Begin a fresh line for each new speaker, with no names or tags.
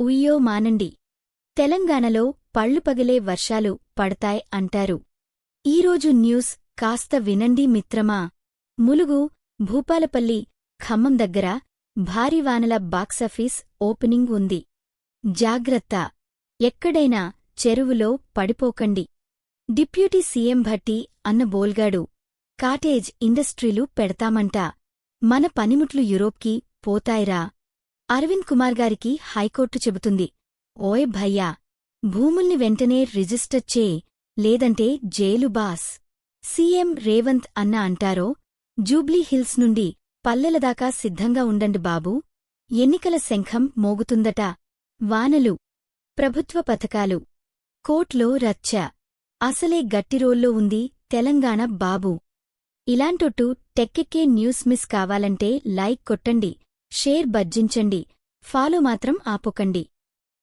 ఉయ్యో మానండి. తెలంగాణలో పళ్ళు పగిలే వర్షాలు పడతాయ్ అంటారు. ఈరోజు న్యూస్ కాస్త వినండి మిత్రమా. ములుగు భూపాలపల్లి ఖమ్మం దగ్గర భారీ వానల బాక్సాఫీస్ ఓపెనింగ్ ఉంది. జాగ్రత్త. ఎక్కడైనా చెరువులో పడిపోకండి. డిప్యూటీ సీఎం భట్టి అన్న బోల్గాడు. కాటేజ్ ఇండస్ట్రీలు పెడతామంట. మన పనిముట్లు యూరోప్కి పోతాయిరా. అరవింద్ కుమార్ గారికి హైకోర్టు చెబుతుంది. ఓయ్ భయ్యా భూముల్ని వెంటనే రిజిస్టర్ చే లేదంటే జైలు బాస్. సీఎం రేవంత్ అన్న అంటారో జూబ్లీ హిల్స్ నుండి పల్లెలదాకా సిద్ధంగా ఉండండి బాబూ. ఎన్నికల శంఖం మోగుతుందట. వానలు ప్రభుత్వ పథకాలు కోట్లో రచ్చ. అసలే గట్టిరోల్లో ఉంది తెలంగాణ బాబు. ఇలాంటొట్టు టెక్కెక్కే న్యూస్ మిస్ కావాలంటే లైక్ కొట్టండి. షేర్ బజ్జించండి ఫాలో మాత్రం ఆపొకండి.